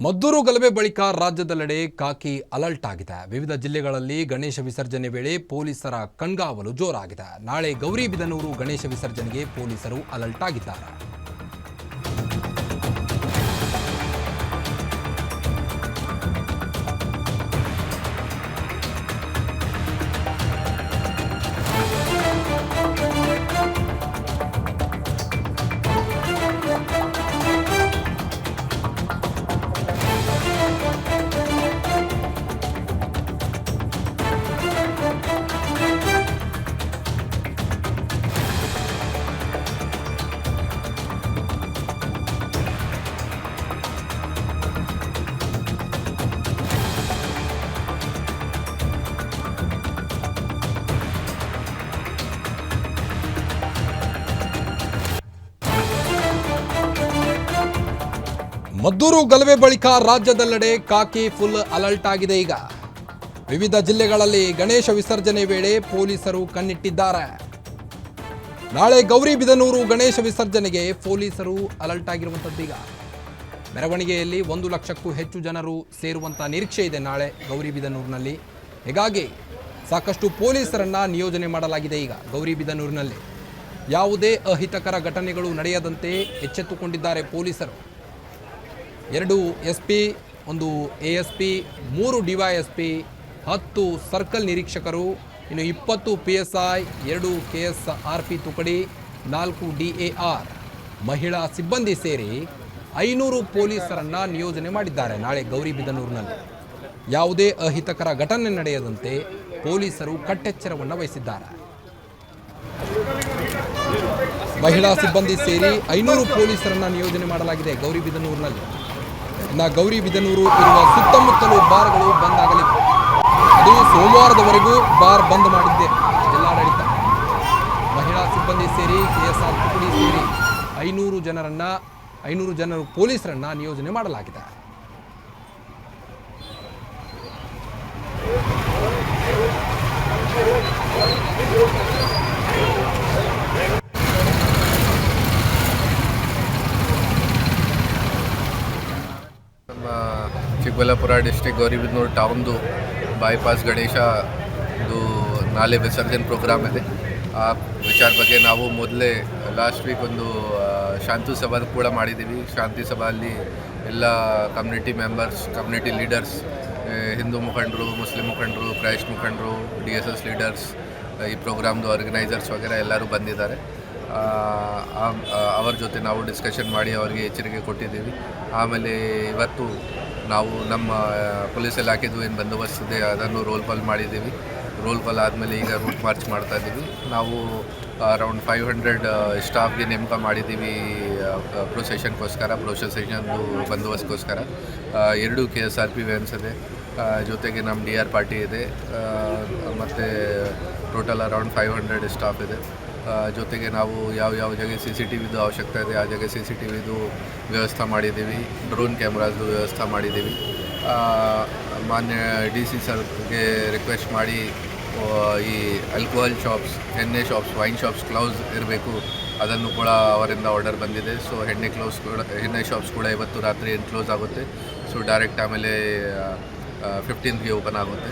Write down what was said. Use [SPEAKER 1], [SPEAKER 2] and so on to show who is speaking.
[SPEAKER 1] ಮದ್ದೂರು ಗಲಭೆ ಬಳಿಕ ರಾಜ್ಯದೆಲ್ಲೆಡೆ ಕಾಕಿ ಅಲರ್ಟ್ ಆಗಿದೆ ವಿವಿಧ ಜಿಲ್ಲೆಗಳಲ್ಲಿ ಗಣೇಶ ವಿಸರ್ಜನೆ ವೇಳೆ ಪೊಲೀಸರ ಕಣ್ಗಾವಲು ಜೋರಾಗಿದೆ. ನಾಳೆ ಗೌರಿಬಿದನೂರು ಗಣೇಶ ವಿಸರ್ಜನೆಗೆ ಪೊಲೀಸರು ಅಲರ್ಟ್ ಆಗಿದ್ದಾರೆ ಮದ್ದೂರು ಗಲಭೆ ಬಳಿಕ ರಾಜ್ಯದೆಲ್ಲೆಡೆ ಕಾಕಿ ಫುಲ್ ಅಲರ್ಟ್ ಆಗಿದೆ ಈಗ. ವಿವಿಧ ಜಿಲ್ಲೆಗಳಲ್ಲಿ ಗಣೇಶ ವಿಸರ್ಜನೆ ವೇಳೆ ಪೊಲೀಸರು ಕಣ್ಣಿಟ್ಟಿದ್ದಾರೆ. ನಾಳೆ ಗೌರಿಬಿದನೂರು ಗಣೇಶ ವಿಸರ್ಜನೆಗೆ ಪೊಲೀಸರು ಅಲರ್ಟ್ ಆಗಿರುವಂಥದ್ದು ಈಗ. ಮೆರವಣಿಗೆಯಲ್ಲಿ ಒಂದು ಲಕ್ಷಕ್ಕೂ ಹೆಚ್ಚು ಜನರು ಸೇರುವಂತ ನಿರೀಕ್ಷೆ ಇದೆ ನಾಳೆ ಗೌರಿಬಿದನೂರಿನಲ್ಲಿ ಹೀಗಾಗಿ ಸಾಕಷ್ಟು ಪೊಲೀಸರನ್ನ ನಿಯೋಜನೆ ಮಾಡಲಾಗಿದೆ ಈಗ ಗೌರಿಬಿದನೂರಿನಲ್ಲಿ ಯಾವುದೇ ಅಹಿತಕರ ಘಟನೆಗಳು ನಡೆಯದಂತೆ ಎಚ್ಚೆತ್ತುಕೊಂಡಿದ್ದಾರೆ ಪೊಲೀಸರು. ಎರಡು ಎಸ್ ಪಿ, ಒಂದು ಎ ಎಸ್ ಪಿ, ಮೂರು ಡಿವೈಎಸ್ ಪಿ, ಹತ್ತು ಸರ್ಕಲ್ ನಿರೀಕ್ಷಕರು, ಇನ್ನು ಇಪ್ಪತ್ತು ಪಿ ಎಸ್ ಐ, ಎರಡು ಕೆ ಎಸ್ ಆರ್ ಪಿ ತುಕಡಿ, ನಾಲ್ಕು ಡಿ ಎ ಆರ್. ಮಹಿಳಾ ಸಿಬ್ಬಂದಿ ಸೇರಿ ಐನೂರು ಪೊಲೀಸರನ್ನು ನಿಯೋಜನೆ ಮಾಡಿದ್ದಾರೆ ನಾಳೆ ಗೌರಿಬಿದನೂರಿನಲ್ಲಿ. ಯಾವುದೇ ಅಹಿತಕರ ಘಟನೆ ನಡೆಯದಂತೆ ಪೊಲೀಸರು ಕಟ್ಟೆಚ್ಚರವನ್ನು ವಹಿಸಿದ್ದಾರೆ. ಮಹಿಳಾ ಸಿಬ್ಬಂದಿ ಸೇರಿ ಐನೂರು ಪೊಲೀಸರನ್ನು ನಿಯೋಜನೆ ಮಾಡಲಾಗಿದೆ ಗೌರಿಬಿದನೂರಿನಲ್ಲಿ. ಇನ್ನು ಗೌರಿಬಿದನೂರು ಇರುವ ಸುತ್ತಮುತ್ತಲು ಬಾರ್ಗಳು ಬಂದ್ ಆಗಲಿವೆ ಅದು ಸೋಮವಾರದವರೆಗೂ ಬಾರ್ ಬಂದ್ ಮಾಡಿದ್ದೆ. ಜಿಲ್ಲಾಡಳಿತ. ಮಹಿಳಾ ಸಿಬ್ಬಂದಿ ಸೇರಿ, ಕೆ ಎಸ್ ಆರ್ ಸೇರಿ ಐನೂರು ಜನರನ್ನ, ಐನೂರು ಜನರು ಪೊಲೀಸರನ್ನ ನಿಯೋಜನೆ ಮಾಡಲಾಗಿದೆ
[SPEAKER 2] ನಮ್ಮ ಚಿಕ್ಕಬಳ್ಳಾಪುರ ಡಿಸ್ಟಿಕ್ ಗೌರಿಬಿದನೂರು ಟೌನ್ದು ಬೈಪಾಸ್ ಗಣೇಶ ಇದು ನಾಲೆ ವಿಸರ್ಜನ್ ಪ್ರೋಗ್ರಾಮ್ ಇದೆ. ಆ ವಿಚಾರ ಬಗ್ಗೆ ನಾವು ಮೊದಲೇ ಲಾಸ್ಟ್ ವೀಕ್ ಒಂದು ಶಾಂತಿ ಸಭಾ ಕೂಡ ಮಾಡಿದ್ದೀವಿ ಶಾಂತಿ ಸಭೆಯಲ್ಲಿ ಎಲ್ಲ community members community leaders Hindu ಮುಖಂಡರು, ಮುಸ್ಲಿಂ ಮುಖಂಡರು, ಕ್ರೈಸ್ಟ್ ಮುಖಂಡರು, ಡಿ ಎಸ್ ಎಸ್ ಲೀಡರ್ಸ್ ಈ ಪ್ರೋಗ್ರಾಮ್ದು ಆರ್ಗನೈಸರ್ಸ್ ವಗೇರೆ ಎಲ್ಲರೂ ಬಂದಿದ್ದಾರೆ. ಅವರ ಜೊತೆ ನಾವು ಡಿಸ್ಕಷನ್ ಮಾಡಿ ಅವರಿಗೆ ಎಚ್ಚರಿಕೆ ಕೊಟ್ಟಿದ್ದೀವಿ. ಆಮೇಲೆ ಇವತ್ತು ನಾವು ನಮ್ಮ ಪೊಲೀಸ್ ಇಲಾಖೆದು ಏನು ಬಂದೋಬಸ್ತ್ ಇದೆ, ಅದನ್ನು ರೋಲ್ ಕಾಲ್ ಮಾಡಿದ್ದೀವಿ. ರೋಲ್ ಕಾಲ್ ಆದಮೇಲೆ ಈಗ ರೂಟ್ ಮಾರ್ಚ್ ಮಾಡ್ತಾ ಇದ್ದೀವಿ. ನಾವು ಅರೌಂಡ್ ಫೈವ್ ಹಂಡ್ರೆಡ್ ಸ್ಟಾಫ್ಗೆ ನೇಮಕ ಮಾಡಿದ್ದೀವಿ ಪ್ರೊಸೆಷನ್ಗೋಸ್ಕರ ಪ್ರೊಸೆಷನ್ದು ಬಂದೋಬಸ್ತ್ಗೋಸ್ಕರ. ಎರಡು K S R P vans ಇದೆ. ಜೊತೆಗೆ ನಮ್ಮ ಡಿ ಆರ್ ಪಾರ್ಟಿ ಇದೆ. ಮತ್ತು total around five hundred staff ಇದೆ. ಜೊತೆಗೆ ನಾವು ಯಾವ ಯಾವ ಜಾಗ ಸಿ ಸಿ ಟಿ ವಿದು ಅವಶ್ಯಕತೆ ಇದೆ, ಆ ಜಾಗ ಸಿ ಸಿ ಟಿ ವಿದು ವ್ಯವಸ್ಥೆ ಮಾಡಿದ್ದೀವಿ, ಡ್ರೋನ್ ಕ್ಯಾಮ್ರಾಸ್ದು ವ್ಯವಸ್ಥೆ ಮಾಡಿದ್ದೀವಿ. ಮಾನ್ಯ ಡಿ ಸಿ ಸರ್ಗೆ ರಿಕ್ವೆಸ್ಟ್ ಮಾಡಿ ಈ ಆಲ್ಕೋಹಾಲ್ ಶಾಪ್ಸ್ ಎಣ್ಣೆ ಶಾಪ್ಸ್ ವೈನ್ ಶಾಪ್ಸ್ ಕ್ಲೌಸ್ ಇರಬೇಕು. ಅದನ್ನು ಕೂಡ ಅವರಿಂದ ಆರ್ಡರ್ ಬಂದಿದೆ. ಸೊ ಎಣ್ಣೆ ಕ್ಲೌಸ್ ಕೂಡ, ಎಣ್ಣೆ ಶಾಪ್ಸ್ ಕೂಡ ಇವತ್ತು ರಾತ್ರಿ ಕ್ಲೋಸ್ ಆಗುತ್ತೆ. ಸೊ ಡೈರೆಕ್ಟ್ ಆಮೇಲೆ ಫಿಫ್ಟೀನ್ತ್ಗೆ ಓಪನ್ ಆಗುತ್ತೆ.